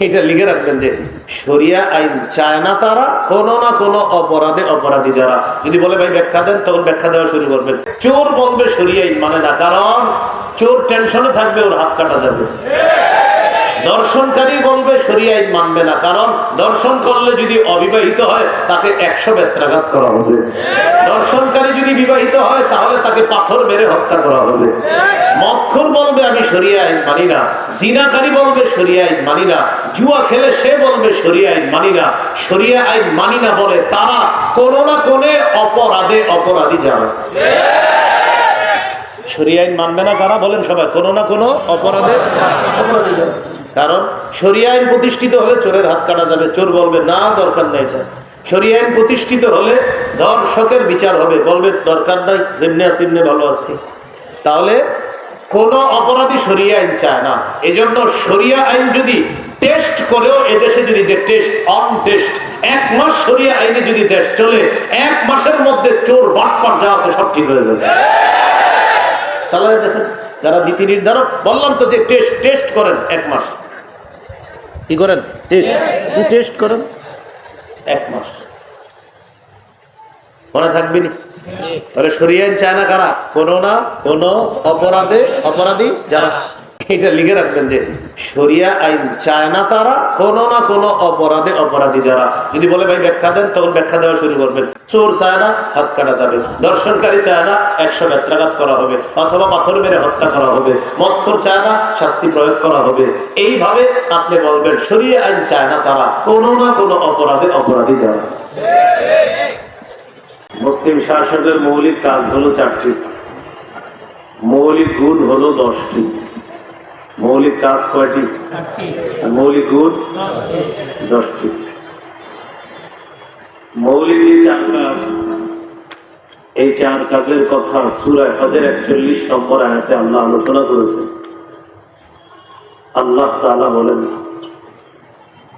এটা লিখে রাখবেন যে সরিয়া আইন চায় না তারা, কোনো না কোনো অপরাধে অপরাধী যারা। যদি বলে, ভাই, ব্যাখ্যা দেন, তখন ব্যাখ্যা দেওয়া শুরু করবেন। চোর বলবে সরিয়া আইন মানে না। কারণ চোর টেনশনে থাকবে, ওর হাত কাটা যাবে। দর্শনকারী বলবে শরিয়া আইন মানবে না। কারণ দর্শন করলে যদি অবিবাহিত হয় তাকে একশো বেত্রাঘাত করা হবে। দর্শনকারী যদি বিবাহিত হয় তাহলে তাকে পাথর মেরে হত্যা করা হবে। মক্ষর বলবে আমি শরিয়া আইন মানি না। জিনাকারী বলবে শরিয়া আইন মানি না। জুয়া খেলে সে বলবে শরিয়া আইন মানি না। শরিয়া আইন মানি না বলে তারা কোনো না কোনে অপরাধে অপরাধী যাবে। শরিয়া আইন মানবে না কারা বলেন সবাই? কোনো না কোনো অপরাধে অপরাধী যাবে। কারণ আইন প্রতিষ্ঠিত হলে চোরের হাত কাটা যাবে। চোর বলবে, না, দরকার নাই এটা। আইন প্রতিষ্ঠিত হলে দর্শকের বিচার হবে। বলবে, দরকার নাই, যেমনি আছি এমনি ভালো আছি। তাহলে কোন অপরাধী শরিয়া আইন চায় না। এই জন্য শরিয়া আইন যদি টেস্ট করেও এদেশে যদি যে টেস্ট অন টেস্ট এক মাস সরিয়া আইনে যদি দেশ চলে, এক মাসের মধ্যে চোর বাটপার যা আছে সব ঠিক হয়ে যাবে। চালায় দেখেন। যারা নীতি নির্ধারক বললাম তো যে টেস্ট টেস্ট করেন এক মাস। কি করেন? টেস্ট টেস্ট করেন? এক মাস। মনে থাকবে নি? তাহলে সরিয়ে চায় না কারা? কোনো না কোনো অপরাধে অপরাধী যারা এটা লিখে রাখবেন যে, শরিয়া আইন চায় না তারা, কোনো না কোনো অপরাধে অপরাধী যারা। যদি বলে, ভাই, ব্যাখ্যা দেন, তখন ব্যাখ্যা দেওয়া শুরু করবেন। চোর চায় না, হাত কাটা যাবে। দর্শনকারী চায় না, একশো ব্যত্রাঘাত করা হবে, অথবা পাথর মেরে হত্যা করা হবে। মৎখর চায় না, শাস্তি প্রয়োগ করা হবে। এইভাবে আপনি বলবেন, শরিয়া আইন চায় না তারা, কোনো না কোনো অপরাধে অপরাধী যারা। মুসলিম শাসকের মৌলিক কাজ হলো চারটি। মৌলিক গুণ হলো দশটি। মৌলিক কাজ কয়টি আর মৌলিক গুণ দশটি মৌলিক যে চার কাজ এই চার কাজের কথা সুরায় হজের একচল্লিশ নম্বর আয়াতে আল্লাহ আলোচনা করেছে আল্লাহ তাআলা বলেন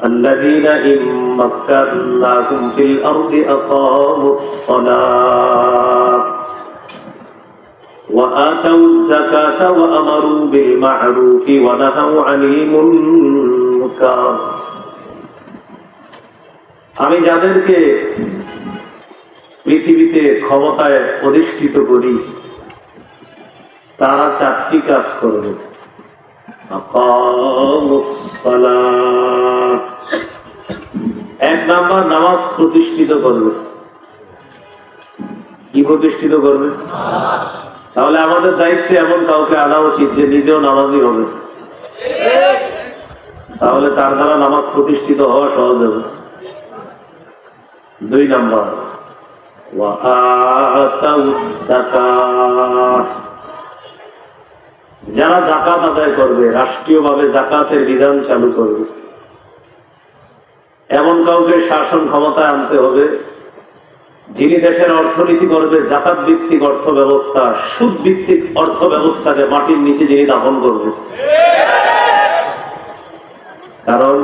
الذين إن مكناكم في الأرض أقاموا الصلاة وآتوا الزكاة وأمروا بالمعروف ونهوا عن المنكر আমি যাদেরকে পৃথিবীতে ক্ষমতায় অধিষ্ঠিত করি তারা চারটি কাজ করবে আকামুস সালাহ। এক নাম্বার নামাজ প্রতিষ্ঠিত করবে কি প্রতিষ্ঠিত করবে তাহলে আমাদের দায়িত্বে এমন কাউকে আনা উচিত যে নিজেও নামাজি হবে। তাহলে তার দ্বারা নামাজ প্রতিষ্ঠিত হওয়া সহজ হবে। দুই নাম্বার। যারা জাকাত আদায় করবে, রাষ্ট্রীয়ভাবে জাকাতের বিধান চালু করবে। এমন কাউকে শাসন ক্ষমতায় আনতে হবে যিনি দেশের অর্থনীতি করবে জাকাত ভিত্তিক অর্থ ব্যবস্থা সুদ ভিত্তিক অর্থ ব্যবস্থাকে মাটির নিচে যিনি দাপন করবে। কারণ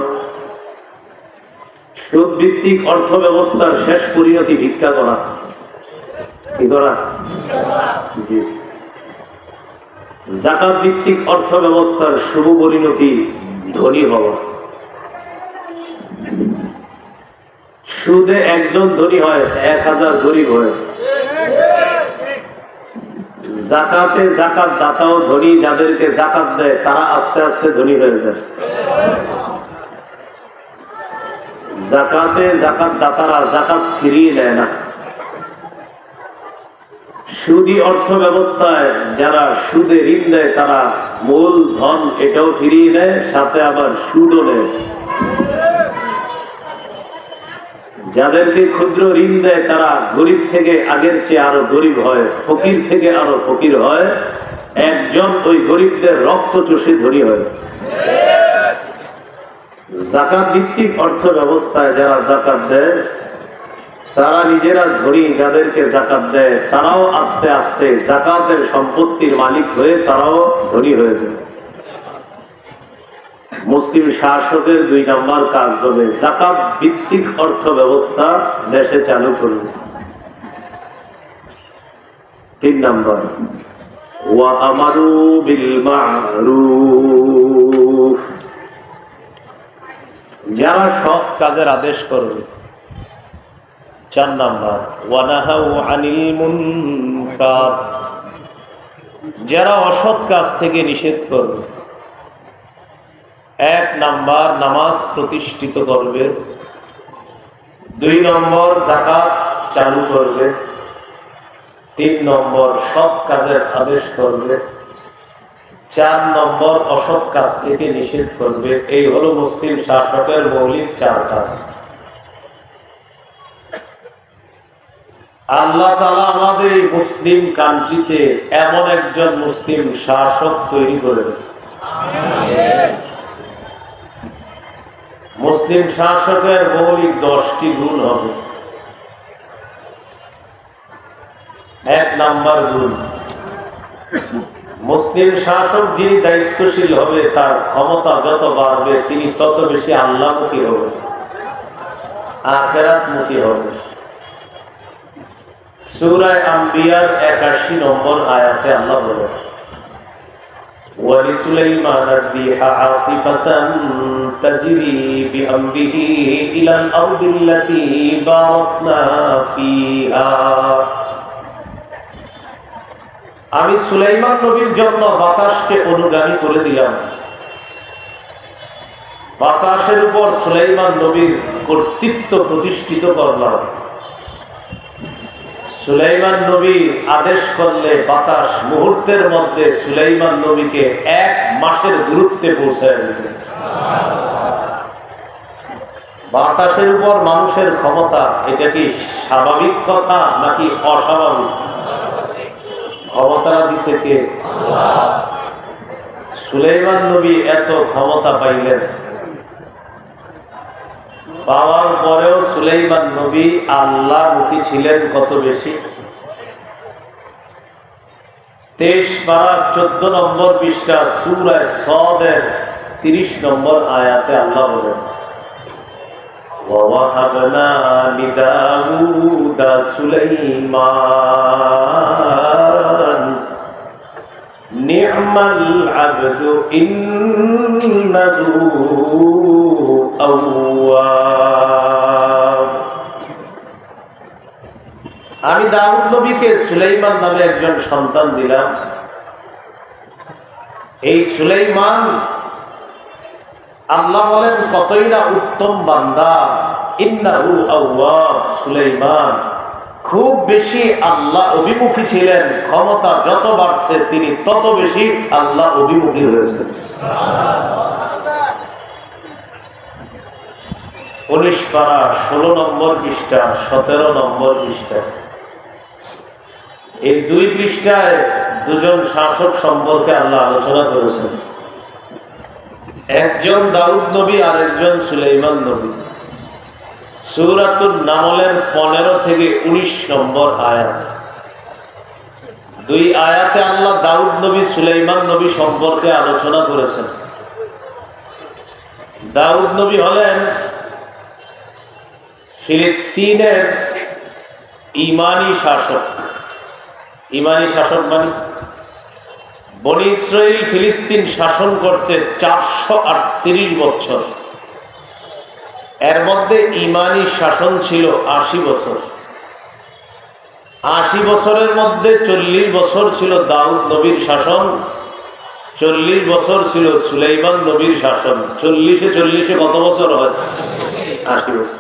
সুদ ভিত্তিক অর্থ ব্যবস্থার শেষ পরিণতি ভিক্ষা করা। কি করা? জাকাত ভিত্তিক অর্থ ব্যবস্থার শুভ পরিণতি ধনী হওয়া। সুদে একজন ধনী হয়, এক হাজার গরিব হয়। জাকাতে জাকাত, দাতাও ধনী, যাদেরকে জাকাত দেয়, তারা আস্তে আস্তে ধনী হয়ে যায়। জাকাতে জাকাত, দাতারা জাকাত ফিরিয়ে নেয় না। সুদি অর্থ ব্যবস্থায় যারা সুদে ঋণ দেয়, তারা মূল ধন এটাও ফিরিয়ে নেয়, সাথে আবার সুদও নেয়। যাদেরকে ক্ষুদ্র ঋণ দেয়, তারা গরিব থেকে আগের চেয়ে আরও গরিব হয়, ফকির থেকে আরও ফকির হয়। একজন ওই গরিবদের রক্ত চষে ধরি হয়। জাকাত ভিত্তিক অর্থ ব্যবস্থায় যারা জাকাত দেয়, তারা নিজেরা ধনী যাদেরকে জাকাত দেয়, তারাও আস্তে আস্তে জাকাতের সম্পত্তির মালিক হয়ে তারাও ধনী হয়ে যায়। মুসলিম শাসকের দুই নম্বর কাজ হবে জাকাত ভিত্তিক অর্থ ব্যবস্থা দেশে চালু করবে তিন নম্বর যারা সৎ কাজের আদেশ করবে চার নাম্বার যারা অসৎ কাজ থেকে নিষেধ করবে এক নাম্বার নামাজ প্রতিষ্ঠিত করবে। দুই নম্বর জাকাত চালু করবে। তিন নম্বর সৎ কাজের আদেশ করবে। চার নম্বর অসৎ কাজ থেকে নিষেধ করবে। এই হলো মুসলিম শাসকের মৌলিক চার কাজ। আল্লাহ তালা আমাদের এই মুসলিম কান্ট্রিতে এমন একজন মুসলিম শাসক তৈরি করে দেবে মুসলিম শাসকের মৌলিক দশটি গুণ হবে। এক নাম্বার গুণ, মুসলিম শাসক যিনি দায়িত্বশীল হবে, তার ক্ষমতা যত বাড়বে, তিনি তত বেশি আল্লাহমুখী হবে আখেরাত মুখী হবে। সুরায় আম্বিয়ার একাশি নম্বর আয়াতে আল্লাহ বলে ولسليمان الريح عاصفة تجري بأمره إلى الأرض التي باركنا فيها আমি সুলাইমান নবীর জন্য বাতাসকে অনুগামী করে দিলাম বাতাসের উপর সুলাইমান নবীর কর্তৃত্ব প্রতিষ্ঠিত করলাম সুলাইমান নবী আদেশ করলে বাতাস মুহূর্তের মধ্যে সুলাইমান নবীকে এক মাসের দূরত্বে পৌঁছায় বাতাসের উপর মানুষের ক্ষমতা, এটা কি স্বাভাবিক কথা নাকি অস্বাভাবিক? ক্ষমতাটা দিছে কে? সুলাইমান নবী এত ক্ষমতা পাইলেন। পাওয়ার পরেও সুলাইমান নবী আল্লাহ মুখী ছিলেন কত বেশি তেইশ পারা চোদ্দ নম্বর পৃষ্ঠা সুরায় সদের তিরিশ নম্বর আয়াতে আল্লাহ বলেন ووهبنا لداود سليمان نعم العبد إنه أواب আমি দাউদ নবীকে সুলাইমান নামে একজন সন্তান দিলাম। এই সুলাইমান আল্লাহ বলেন, কতই না উত্তম বান্দা। ইন্নাহু আউয়াব সুলাইমান। খুব বেশি আল্লাহ অভিমুখী ছিলেন। ক্ষমতা যত বাড়ছে, তিনি তত বেশি আল্লাহ অভিমুখী হয়েছেন। উনিশ পারা ষোলো নম্বর পৃষ্ঠা, সতেরো নম্বর পৃষ্ঠা। এই দুই পৃষ্ঠায় দুজন শাসক সম্পর্কে আল্লাহ আলোচনা করেছেন। একজন দাউদ নবী আর একজন সুলাইমান নবী। সুরাতুল নামলের পনেরো থেকে উনিশ নম্বর আয়াত। দুই আয়াতে আল্লাহ দাউদ নবী, সুলাইমান নবী সম্পর্কে আলোচনা করেছেন। দাউদ নবী হলেন ফিলিস্তিনের ইমানি শাসক। ইমানি শাসক মানে? বনি ইসরায়েল ফিলিস্তিন শাসন করছে চারশো আটত্রিশ বছর। এর মধ্যে ইমানি শাসন ছিল আশি বছর। আশি বছরের মধ্যে চল্লিশ বছর ছিল দাউদ নবীর শাসন, চল্লিশ বছর ছিল সুলাইমান নবীর শাসন। চল্লিশে চল্লিশে কত বছর হয়? আশি বছর।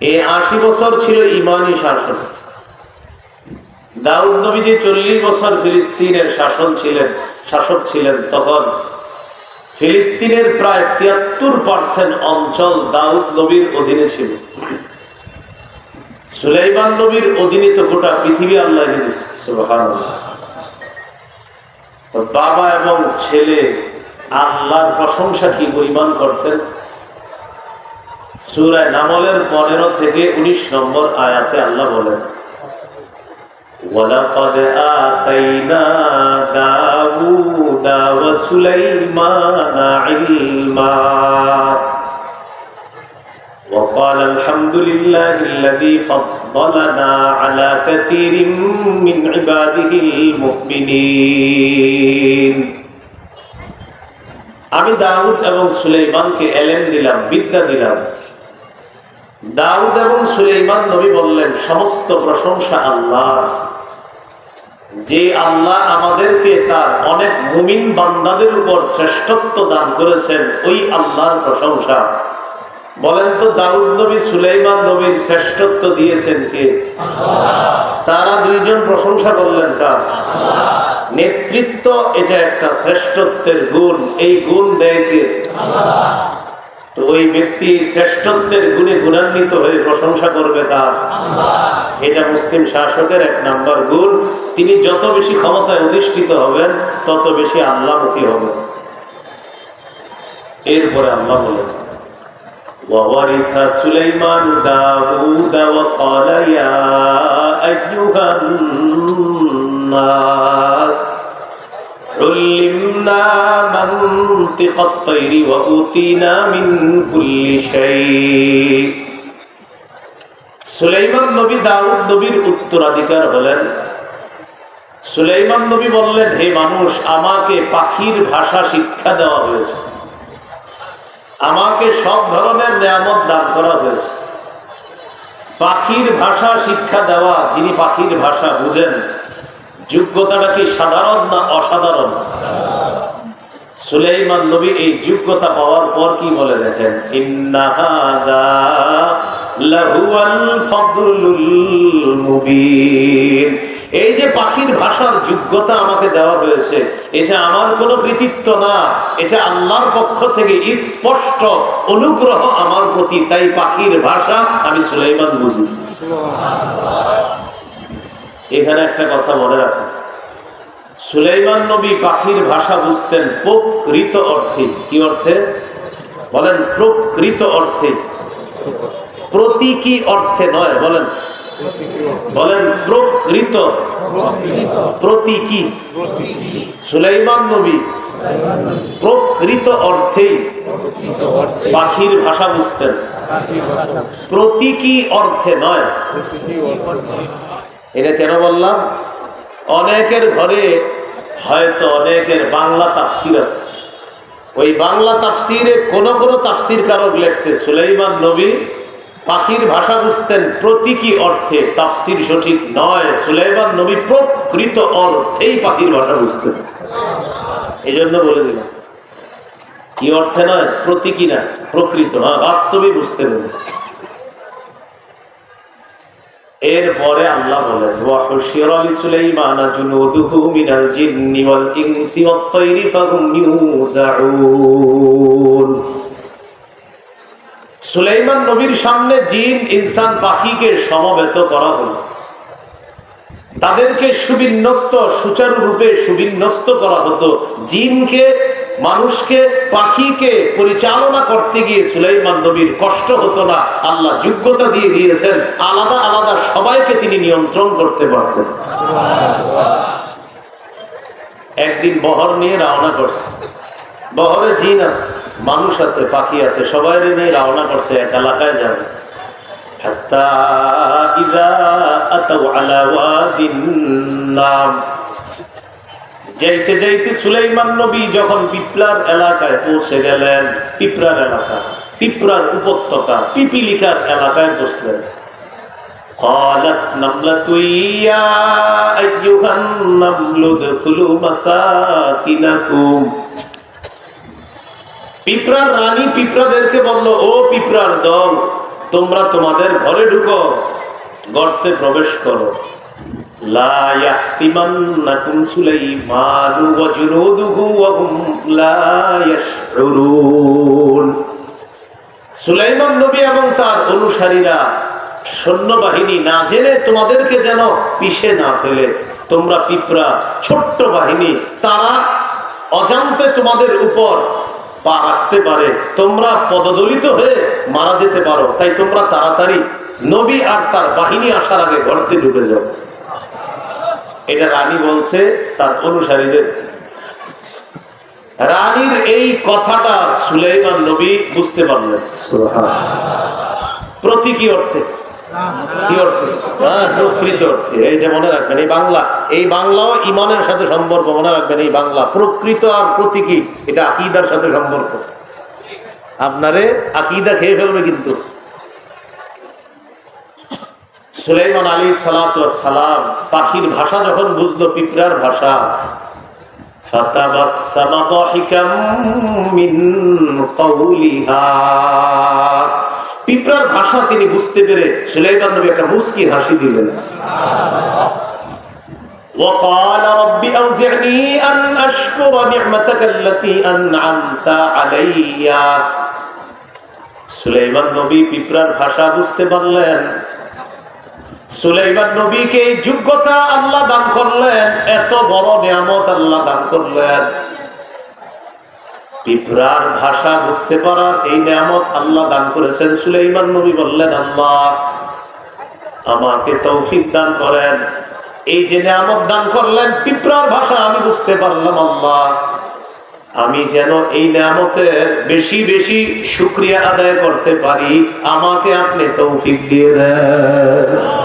এই আশি বছর ছিল ইমানি শাসন। দাউদ নবী যে চল্লিশ বছর ফিলিস্তিনের শাসন ছিলেন, শাসক ছিলেন, তখন ফিলিস্তিনের প্রায় তিয়াত্তর পার্সেন্ট অঞ্চল দাউদ নবীর অধীনে ছিল। সুলাইমান নবীর অধীনে তো গোটা পৃথিবী আল্লাহ তো বাবা এবং ছেলে আল্লাহর প্রশংসা কি পরিমাণ করতেন? সুরায় নামলের পনেরো থেকে উনিশ নম্বর আয়াতে আল্লাহ বলেন ولقد آتينا داود وسليمان علما وقال الحمد لله الذي فضلنا على كثير من عباده المؤمنين আমি দাউদ এবং সুলেইমানকে এলেন দিলাম বিদ্যা দিলাম দাউদ এবং সুলেইমান নবী বললেন সমস্ত প্রশংসা আল্লাহ যে আল্লাহ আমাদেরকে তার অনেক মুমিন বান্দাদের উপর শ্রেষ্ঠত্ব দান করেছেন, ওই আল্লাহর প্রশংসা। বলেন তো দাউদ নবী সুলাইমান নবীর শ্রেষ্ঠত্ব দিয়েছেন কে? তারা দুইজন প্রশংসা করলেন কার? নেতৃত্ব এটা একটা শ্রেষ্ঠত্বের গুণ, এই গুণ দেয় কে? তো ওই ব্যক্তি শ্রেষ্ঠত্বের গুণে গুণান্বিত হয়ে প্রশংসা করবে কার এটা মুসলিম শাসকের এক নাম্বার গুণ তিনি যত বেশি ক্ষমতায় অধিষ্ঠিত হবেন তত বেশি আল্লাহমুখী হবেন এরপরে আল্লাহ বলেন وورث سليمان داود وقال يا أيها الناس علمنا منطق الطير وأوتينا من كل شيء সুলাইমান নবী দাউদ নবীর উত্তরাধিকার হলেন সুলাইমান নবী বললেন হে মানুষ আমাকে পাখির ভাষা শিক্ষা দেওয়া হয়েছে আমাকে সব ধরনের নিয়ামত দান করা হয়েছে পাখির ভাষা শিক্ষা দেওয়া যিনি পাখির ভাষা বুঝেন যোগ্যতাটা কি সাধারণ না অসাধারণ সুলাইমান নবী এই যোগ্যতা পাওয়ার পর কি বলে দেখেন? এই যে পাখির ভাষার যোগ্যতা আমাকে দেওয়া হয়েছে এটা আমার কোনো কৃতিত্ব না। এটা আল্লাহর পক্ষ থেকে স্পষ্ট অনুগ্রহ আমার প্রতি। তাই পাখির ভাষা আমি সুলাইমান বুঝি। এখানে একটা কথা মনে রাখুন। সুলাইমান নবী পাখির ভাষা বুঝতেন প্রকৃত অর্থে। কি অর্থে? বলেন, প্রকৃত অর্থে। প্রতীকী অর্থে নয়, বলেন। বলেন, প্রকৃত। প্রতীকী। সুলাইমান নবী প্রকৃত অর্থেই পাখির ভাষা বুঝতেন। প্রতীকী অর্থে নয়। এটা কেন বললাম? অনেকের ঘরে হয়তো অনেকের বাংলা তাফসির আছে। ওই বাংলা তাফসিরে কোন কোন তাফসির কারক লেখছে, সুলাইমান নবী পাখির ভাষা বুঝতেন প্রতীকী অর্থে, তাফসির সঠিক নয়, সুলাইমান নবী প্রকৃত অর্থেই পাখির ভাষা বুঝতেন। এই জন্য বলে দিলাম। কি অর্থে নয়? প্রতীকী না, প্রকৃত হ্যাঁ বাস্তবে বুঝতে হবে। এরপরে আল্লাহ বলেন সুলাইমান নবীর সামনে জিন, ইনসান, পাখিকে সমবেত করা হলো। তাদেরকে সুবিন্যস্ত, সুচারুরূপে সুবিন্যস্ত করা হতো। জিনকে মানুষকে, পাখিকে পরিচালনা করতে গিয়ে সুলাইমান নবীর কষ্ট হতো না, আল্লাহ যোগ্যতা দিয়ে দিয়েছেন, আলাদা আলাদা সবাইকে তিনি নিয়ন্ত্রণ করতে পারতেন। একদিন বহর নিয়ে রওনা করছে। বহরে জিন আছে, মানুষ আছে, পাখি আছে সবাই নিয়ে রওনা করছে, এক এলাকায় যাবে। হাত্তা ইদা আতাউ আলা ওয়াদিন নাম। যাইতে যাইতে সুলাইমান নবী যখন পিপলার এলাকায় পৌঁছে গেলেন পিপরার এলাকা পিপরার উপত্যকা পিপিলিকার এলাকায় বসলেন قالت نملة يا أيها النمل ادخلوا مساكنكم পিঁপড়ার রানী পিঁপড়াদেরকে বলল ও পিঁপড়ার দল তোমরা তোমাদের ঘরে ঢুকো গর্তে প্রবেশ করো সুলাইমানু নবী এবং তার অনুসারীরা সৈন্যবাহিনী না জেনে তোমাদেরকে যেন না ফেলে। তোমরা পিঁপড়া, ছোট্ট বাহিনী, তারা অজান্তে তোমাদের উপর পা রাখতে পারে। তোমরা পদদলিত হয়ে মারা যেতে পারো। তাই তোমরা তাড়াতাড়ি নবী আর তার বাহিনী আসার আগে গর্তে ডুবে যাও। এটা রানী বলছে তার অনুসারীদের। রানীর এই কথাটা সুলাইমান নবী বুঝতে পারলেন। অর্থে। কি অর্থে? হ্যাঁ প্রকৃত অর্থে। এইটা মনে রাখবেন, এই বাংলা, এই ইমানের সাথে সম্পর্ক, মনে রাখবেন, এই বাংলা প্রকৃত আর প্রতীকী, এটা আকিদার সাথে সম্পর্ক। আপনারে আকিদা খেয়ে ফেলবে কিন্তু। সুলাইমান আলী সালাম পাখির ভাষা যখন বুঝলো পিঁপড়ার ভাষা فتبسم ضاحكا من قولها পিঁপড়ার ভাষা তিনি বুঝতে পেরে সুলাইমান নবী একটা মুস্কি হাসি দিলেন وقال رب أوزعني أن أشكر نعمتك التي أنعمت علي সুলাইমান নবী পিঁপড়ার ভাষা বুঝতে পারলেন সুলাইমান নবীকে এই যোগ্যতা আল্লাহ দান করলেন, এত বড় নিয়ামত আল্লাহ দান করলেন। পিঁপড়ার ভাষা বুঝতে পারার এই নিয়ামত আল্লাহ দান করেছেন। সুলাইমান নবী বললেন, আল্লাহ, আমাকে তৌফিক দান করেন। এই যে নিয়ামত দান করলেন পিঁপড়ার ভাষা আমি বুঝতে পারলাম, আল্লাহ। আমি যেন এই নিয়ামতের বেশি বেশি শুক্রিয়া আদায় করতে পারি, আমাকে আপনি তৌফিক দিয়ে দেন।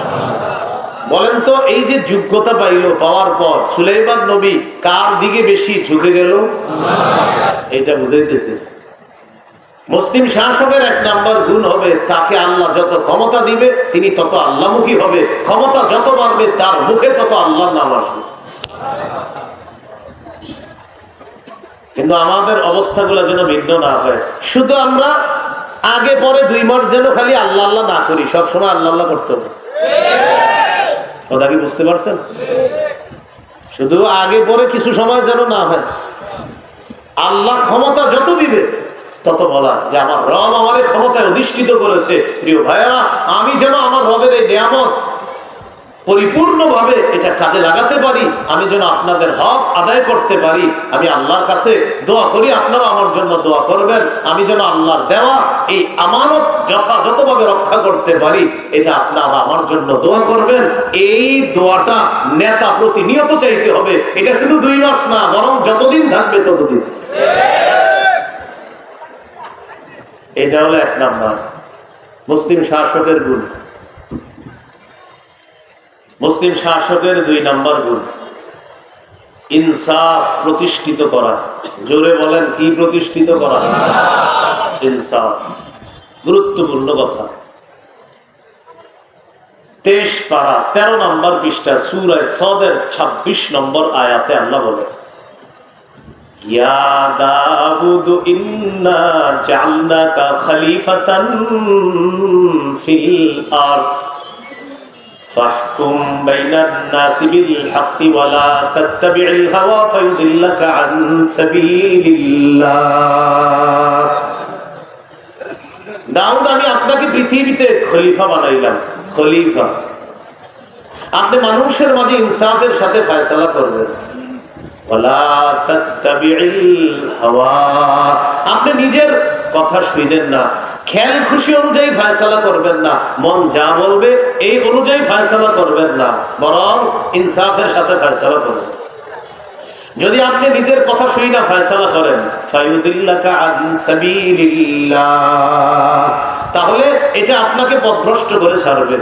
বলেন তো, এই যে যোগ্যতা পাইলো, পাওয়ার পর সুলাইমান নবী কার দিকে বেশি ঝুঁকে গেল? এটা বুঝাইতে চেয়েছে মুসলিম শাসকের এক নাম্বার গুণ হবে, তাকে আল্লাহ যত ক্ষমতা দিবে, তিনি তত আল্লাহমুখী হবে। ক্ষমতা যত বাড়বে, তার মুখে তত আল্লাহ নাম আসবে। কিন্তু আমাদের অবস্থাগুলো যেন ভিন্ন না হয়। শুধু আমরা আগে পরে দুই মাস যেন খালি আল্লাহ আল্লাহ না করি, সবসময় আল্লাহ আল্লাহ করতে হবে। কথা কি বুঝতে পারছেন? শুধু আগে পরে কিছু সময় যেন না হয়। আল্লাহ ক্ষমতা যত দিবে, তত বলা যে আমার রব আমার ক্ষমতায় অধিষ্ঠিত করেছে। প্রিয় ভাইয়া আমি যেন আমার রবের এই নিয়ামত পরিপূর্ণভাবে এটা কাজে লাগাতে পারি, আমি যেন আপনাদের হক আদায় করতে পারি, আমি আল্লাহর কাছে দোয়া করি আপনারা আমার জন্য দোয়া করবেন, আমি যেন আল্লাহর দেওয়া এই আমানত যথাযথভাবে রক্ষা করতে পারি, এটা আপনারা আমার জন্য দোয়া করবেন। এই দোয়াটা নেতা প্রতিনিয়ত চাইতে হবে, এটা শুধু দুই মাস না, বরং যতদিন থাকবে ততদিন। এটা হলো এক নাম্বার। মুসলিম শাসকের গুণ। মুসলিম শাসকের দুই নাম্বার গুণ। ইনসাফ প্রতিষ্ঠিত করা। জোরে বলেন, কি প্রতিষ্ঠিত করা? ইনসাফ। গুরুত্বপূর্ণ কথা। তেইশ পারা, তেরো নম্বর পৃষ্ঠা, সুরায় সদের ২৬ নম্বর আয়াতে আল্লাহ বলে, ইয়া فاحكم بين الناس بالحق ولا تتبع الهوى فيضلك عن سبيل الله দাউদ আমি আপনাকে পৃথিবীতে খলিফা বানাইলাম খলিফা আপনি মানুষের মাঝে ইনসাফের সাথে ফয়সালা করবেন ওয়ালা তাত্তাবিউল হাওয়া আপনি নিজের কথা শুনেন না। খেয়াল খুশি অনুযায়ী ফয়সালা করবেন না। মন যা বলবে, এই অনুযায়ী ফয়সালা করবেন না। বরং ইনসাফের সাথে ফয়সালা করবেন যদি আপনি নিজের কথা শুই না ফয়সালা করেন তাহলে এটা আপনাকে পথভ্রষ্ট করে ছাড়বে।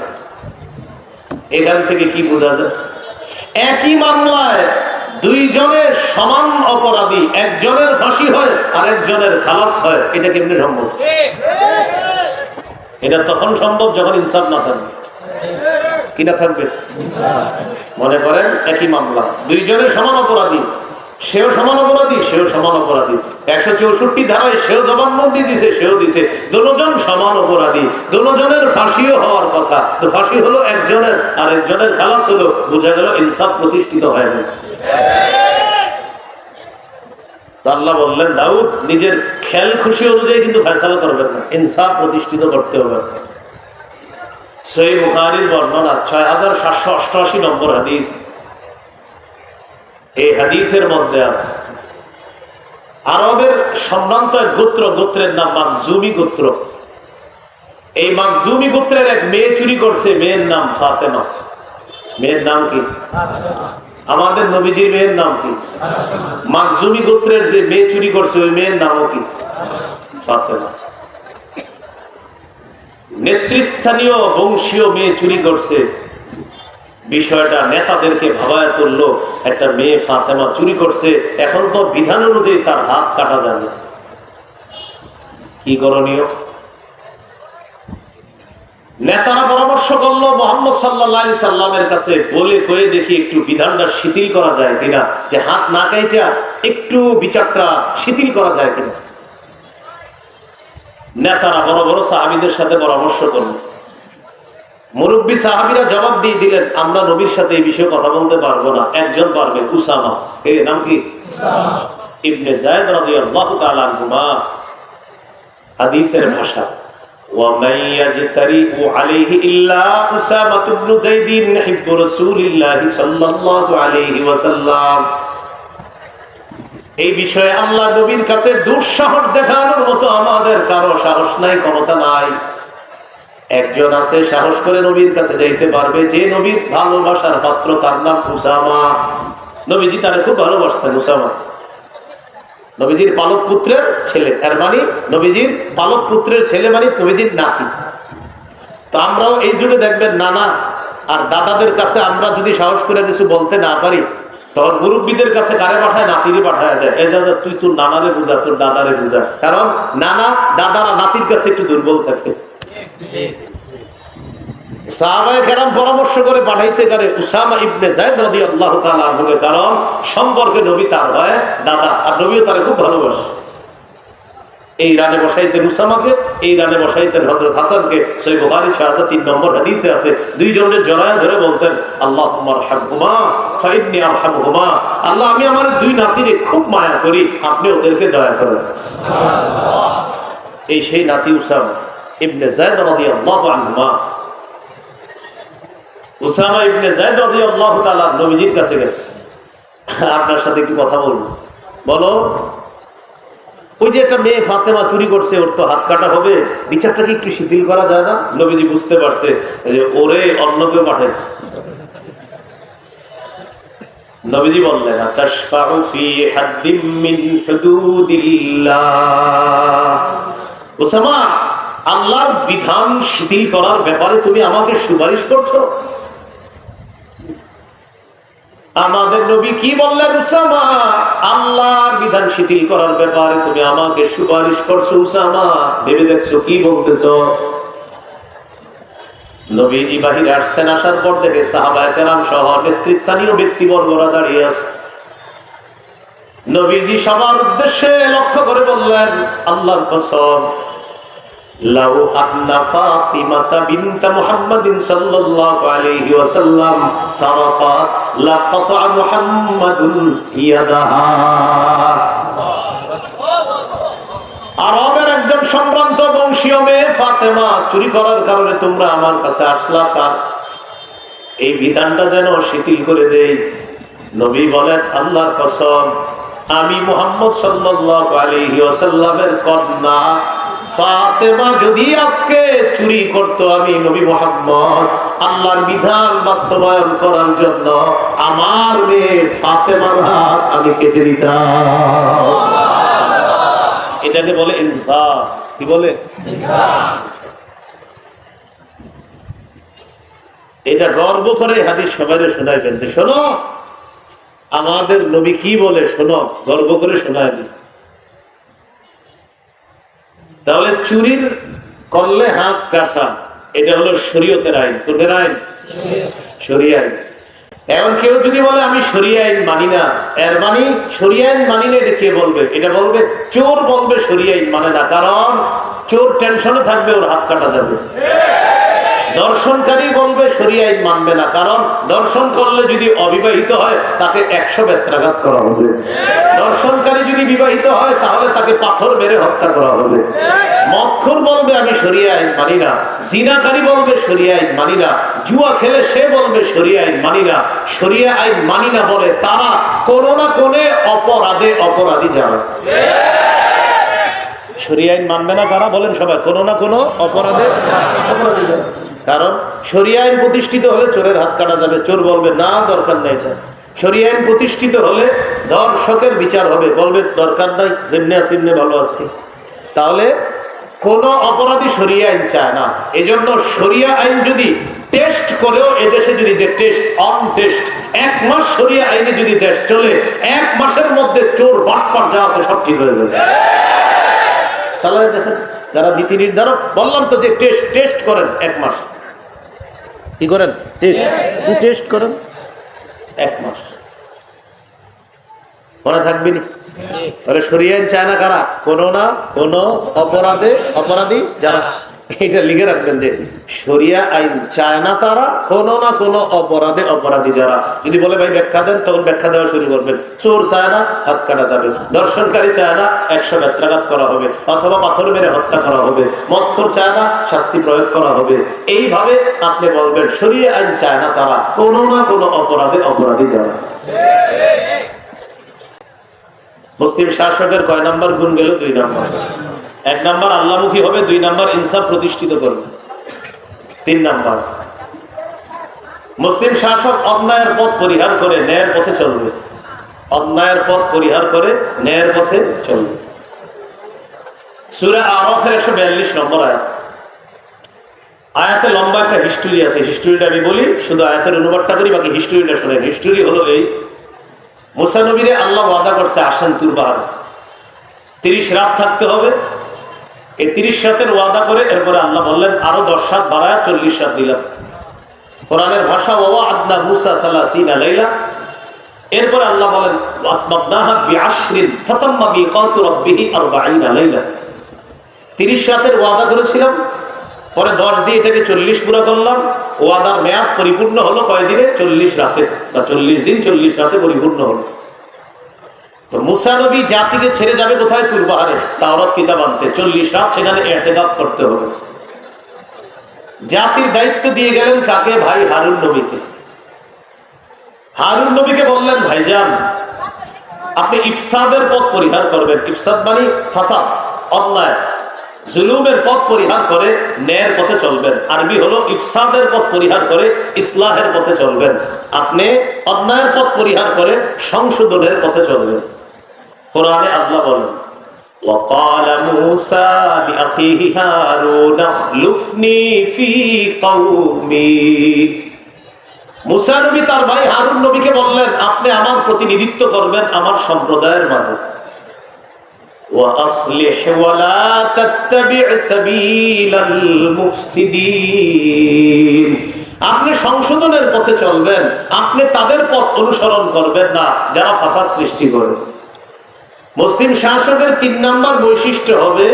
এখান থেকে কি বোঝা যায়? একই মামলায় দুইজনের সমান অপরাধী, একজনের ফাঁসি হয় আর একজনের খালাস হয়, এটা কেমনি সম্ভব? এটা তখন সম্ভব যখন ইনসাফ না থাকবে। কিনা থাকবে? মনে করেন একই মামলা। দুইজনের সমান অপরাধী। সেও সমান অপরাধী, সেও সমান অপরাধী। একশো চৌষট্টি ধারায় সেও জবানবন্দি দিছে, সেও দিছে। দুজন সমান অপরাধী। দুজনের ফাঁসিও হওয়ার কথা। তো ফাঁসি হলো একজনের, আর একজনের খালাস হলো, বোঝা গেল ইনসাফ প্রতিষ্ঠিত হয়নি। তো আল্লাহ বললেন, দাউদ, নিজের খেয়াল খুশি অনুযায়ী কিন্তু ফেসলা করবেন না। ইনসাফ প্রতিষ্ঠিত করতে হবে। সই বুখারির বর্ণনা, ছয় হাজার সাতশো অষ্টআশি নম্বর হাদিস। এই হাদিসের মধ্যে আছে, আরবের সম্ভ্রান্ত এক গোত্র, গোত্রের নাম মাকজুমি গোত্র। এই মাকজুমি গোত্রের এক মেয়ে চুরি করছে, মেয়ের নাম ফাতেমা। মেয়ের নাম কি? আমাদের নবীজির মেয়ের নাম কি? মাকজুমি গোত্রের যে মেয়ে চুরি করছে, ওই মেয়ের নামও কি? ফাতেমা। নেতৃস্থানীয় বংশীয় মেয়ে চুরি করছে বিষয়টা নেতাদেরকে ভাবায় তুললো, একটা মেয়ে ফাতেমা চুরি করছে, এখন তো বিধান অনুযায়ী তার হাত কাটা যাবে। কি করণীয়? নেতারা পরামর্শ করল, মোহাম্মদ সাল্লাহ সাল্লামের কাছে বলে কয়ে দেখি একটু বিধানটা শিথিল করা যায় কিনা, যে হাত না কাইটা একটু বিচারটা শিথিল করা যায় কিনা। নেতারা বড় বড় সাহাবিদের সাথে পরামর্শ করল। মুরব্বী সাহাবিরা জবাব দিয়ে দিলেন, আমরা নবীর সাথে এই বিষয়ে কথা বলতে পারব না। একজন পারবে, উসামা। এ, নাম কি? ইবনে রাদিয়াল্লাহু তাআলা আনহুমা। হাদিসের ভাষা আল্লাহ নবীর কাছে দেখানোর মতো আমাদের কারও সাহস নাই, ক্ষমতা নাই। একজন আছে সাহস করে নবীর কাছে যাইতে পারবে। যে নবীর ভালোবাসার পাত্র তার নাম উসামা। নবীজি তারা খুব ভালোবাসতেন উসামা। নবীজির পালক পুত্রের ছেলে এর মানে নবীজির পালক পুত্রের ছেলে মানে নবীজির নাতি। তো আমরাও এই যুগে দেখবেন নানা আর দাদাদের কাছে আমরা যদি সাহস করে কিছু বলতে না পারি তখন মুরব্বীদের কাছে কারে পাঠায় নাতিরে পাঠায় দেয়। এই যা, তুই তোর নানারে বুঝা তোর দাদারে বুঝা। কারণ নানা দাদারা নাতির কাছে একটু দুর্বল থাকে। পরামর্শ করে পাঠাইছে কারণ সম্পর্কে নবী তার হয় দাদা, আর নবীও খুব ভালোবাসে। এই রানে বসাইতেন উসামাকে, এই রানে বসাইতেন হযরত হাসানকে। বুখারী 6003 নম্বর হাদিসে আছে দুইজনের জড়ায় ধরে বলতেন আরহামহুমা, ফাইন্নী আরহামহুমা। আল্লাহ, আমি আমার দুই নাতিরে খুব মায়া করি, আপনি ওদেরকে দয়া করেন। এই সেই নাতি উসামা। ইবনে জায়দ আনহুমা। উসামা ইবনে জায়দ তাআলা নবীজির কাছে গেছে। আপনার সাথে একটু কথা বলব। বলো, ওই যে একটা মেয়ে ফাতেমা চুরি করছে, ওর তো হাত কাটা হবে, বিচারটা কি একটু শিথিল করা যায় না? নবীজি বুঝতে পারছে যে ওরে অন্য কেউ পাঠাইছে নবীজি বললেন, আতাশফাউ ফি হাদ্দিম মিন হুদুদিল্লাহ। আল্লাহর বিধান শিথিল করার ব্যাপারে তুমি আমাকে সুপারিশ করছ। আমাদের নবী কি বললেন, উসামা? আল্লাহর বিধান শিথিল করার ব্যাপারে তুমি আমাকে সুপারিশ করছ, উসামা। ভেবে দেখছ, কি বলতেছো? নবীজি বাহিরে আসছেন, আসার পর থেকে সাহাবায় কেরাম সহ নেতৃস্থানীয় ব্যক্তিবর্গরা দাঁড়িয়ে আছে। নবীজি সবার উদ্দেশ্যে লক্ষ্য করে বললেন, আল্লাহর কসম লাউ আন্না বিনত মুহাম্মাদিন সাল্লাল্লাহু আলাইহি ওয়াসাল্লাম লাকাতা মুহাম্মাদুন ইয়াদাহা। আরবের একজন সম্ভ্রান্ত বংশীয় মেয়ে ফাতেমা চুরি করার কারণে তোমরা আমার কাছে আসলা, তার এই বিধানটা যেন শিথিল করে দেই। নবী বলেন, আল্লাহর কসম, আমি মোহাম্মদ সাল্লাল্লাহু আলাইহি ওয়াসাল্লামের কন্যা। ফাতেমা যদি আজকে চুরি করত আমি নবী মোহাম্মদ, আল্লাহর বিধান বাস্তবায়ন করার জন্য আমার মেয়ে ফাতেমার হাত আমি কেটে দিতাম। এটাকে বলে? ইনসাফ। কি বলে? এটা গর্ব করে হাদিস সবাই শোনাইবেন শোনো, আমাদের নবী কি বলে শোনো, গর্ব করে শোনাইবেন। তাহলে চুরির করলে হাত কাটা, এটা হলো শরীয়তের আইন। তোদের আইন? শরীয় আইন। এখন কেউ যদি বলে, আমি শরিয়া আইন মানি না। এর মানে শরিয়া আইন মানি না কে বলবে? এটা বলবে, চোর বলবে শরিয়া আইন মানে না। কারণ চোর টেনশনে থাকবে, ওর হাত কাটা যাবে। দর্শনকারী বলবে শরিয়া আইন মানবে না। কারণ দর্শন করলে যদি অবিবাহিত হয় তাকে একশো বেত্রাঘাত করা হবে। দর্শনকারী যদি বিবাহিত হয় তাহলে তাকে পাথর মেরে হত্যা করা হবে। মক্ষর বলবে আমি শরিয়া আইন মানি না। জিনাকারী বলবে শরিয়া আইন মানি না। জুয়া খেলে সে বলবে শরিয়া আইন মানি না। শরিয়া আইন মানি না বলে তারা কোনো না কোনে অপরাধে অপরাধী যাবে। শরিয়া আইন মানবে না কারা? বলেন সবাই কোনো না কোনো অপরাধে অপরাধী যাবে। কারণ শরিয়া আইন প্রতিষ্ঠিত হলে চোরের হাত কাটা যাবে। চোর বলবে, না, দরকার নাই। এটা শরিয়া আইন প্রতিষ্ঠিত হলে দর্শকের বিচার হবে। বলবে, দরকার নাই, যেমনি আছি ভালো আছি। তাহলে কোন অপরাধী সরিয়া আইন চায় না। এজন্য সরিয়া আইন যদি টেস্ট করেও এদেশে যদি যে টেস্ট, অন টেস্ট, এক মাস সরিয়া আইনে যদি দেশ চলে, এক মাসের মধ্যে চোর বাটপাট যা আছে সব ঠিক হয়ে যাবে। চালায় দেখেন, যারা নীতি নির্ধারক, বললাম তো যে টেস্ট টেস্ট করেন এক মাস। কি করেন? টেস্ট টেস্ট করেন? এক মাস। মনে থাকবি নি? তাহলে সরিয়ে চায় না কারা? কোনো না কোনো অপরাধে অপরাধী যারা। এটা লিখে রাখবেন যে সরিয়া আইন চায় না তারা, কোনো না কোনো অপরাধে অপরাধী যারা। যদি বলে, ভাই, ব্যাখ্যা দেন তখন ব্যাখ্যা দেওয়া শুরু করবেন। চোর চায় না, হাত কাটা যাবে। দর্শনকারী চায় না, একশো ব্যত্রাঘাত করা হবে, অথবা পাথর মেরে হত্যা করা হবে। মৎখর চায় না, শাস্তি প্রয়োগ করা হবে। এইভাবে আপনি বলবেন সরিয়ে আইন চায় না তারা, কোনো না কোনো অপরাধে অপরাধী যারা। মুসলিম শাসকের কয় নাম্বার? গুণ গেল দুই নাম্বার। এক নাম্বার আল্লাহমুখী হবে, দুই নাম্বার ইনসাফ প্রতিষ্ঠিত করবে। তিন নাম্বার, মুসলিম শাসক অন্যায়ের পথ পরিহার করে, ন্যায়ের পথে চলবে। অন্যায়ের পথ পরিহার করে, ন্যায়ের পথে চলবে। সুরা আরফের একশো বিয়াল্লিশ নম্বর আয়াত। আয়াতে লম্বা একটা হিস্টোরি আছে হিস্টোরিটা আমি বলি, শুধু আয়াতের অনুবাদটা করি বাকি হিস্টোরিটা শোনেন। হিস্টোরি হলো এই মুসানবীরে আল্লাহ ওয়াদা করছে, আসেন তুরবার তিরিশ রাত থাকতে হবে এই তিরিশ রাতের ওয়াদা করে এরপরে আল্লাহ বললেন, আরও দশ রাত বাড়ায় চল্লিশ রাত দিলাম। কোরআনের ভাষা বাবা আদনা মুসা সালা এরপরে আল্লাহ বলেন তিরিশ ওয়াদা পরে দশ দিয়ে এটাকে চল্লিশ পুরো করলাম। ওয়াদার মেয়াদ পরিপূর্ণ হলো কয়দিনে? চল্লিশ রাতে। বা চল্লিশ দিন চল্লিশ রাতে পরিপূর্ণ হলো। তো মুসানবী জাতিকে ছেড়ে যাবে কোথায়? তুরবাহারে তাওরত কিতাব আনতে। চল্লিশ রাত সেখানে এতেকাফ করতে হবে। জাতির দায়িত্ব দিয়ে গেলেন কাকে? ভাই হারুন নবীকে। হারুন নবীকে বললেন, ভাইজান, আপনি ইফসাদের পথ পরিহার করবেন। ইফসাদ মানে ফাসাদ, অন্যায়। জুলুমের পথ পরিহার করে ন্যায়ের পথে চলবেন। আরবি হলো ইফসাদের পথ পরিহার করে ইসলাহের পথে চলবেন। আপনি অন্যায়ের পথ পরিহার করে সংশোধনের পথে চলবেন। কোরআনে আল্লাহ বলেন وقال موسى لأخيه هارون اخلفني في قومي মুসা নবী তার ভাই হারুন নবীকে বললেন আপনি আমার প্রতিনিধিত্ব করবেন আমার সম্প্রদায়ের মাঝে وأصلح ولا تتبع سبيل المفسدين আপনি সংশোধনের পথে চলবেন আপনি তাদের পথ অনুসরণ করবেন না যারা ফাসাদ সৃষ্টি করে মুসলিম শাসকের তিন নম্বর বৈশিষ্ট্য হবে,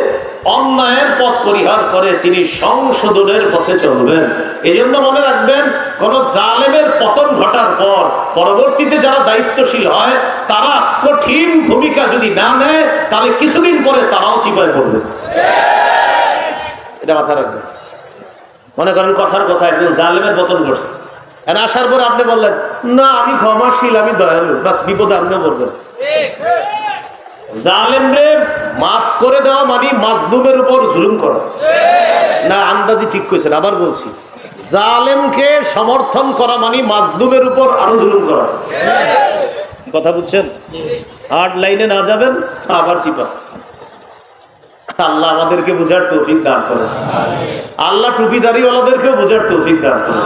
অন্যায়ের পথ পরিহার করে তিনি সংশোধনের পথে চলবেন। এই জন্য মনে রাখবেন, কোন জালেমের পতন ঘটার পর পরবর্তীতে যারা দায়িত্বশীল হয়, তারা কঠিন ভূমিকা যদি না নেয়, তাহলে কিছুদিন পরে তারাও চিপায় পড়বে। এটা মাথা রাখবেন। মনে করেন কথার কথা, একজন জালেমের পতন ঘটছে। আসার পর আপনি বললেন, না, আমি ক্ষমাশীল, আমি দয়ালু, বাস বিপদে আপনিও বলবেন জালেমরে মাফ করে দেওয়া মানে মাজলুমের উপর জুলুম করা। না আন্দাজি ঠিক করেছেন আবার বলছি। জালেমকে সমর্থন করা মানে মাজলুমের উপর আরও জুলুম করা। কথা বুঝছেন? হার্ড লাইনে না যাবেন আবার চিপা। আল্লাহ আমাদেরকে বুঝার তৌফিক দান করেন। আল্লাহ টুপি টুপিদারিওয়ালাদেরকেও বুঝার তৌফিক দান করেন।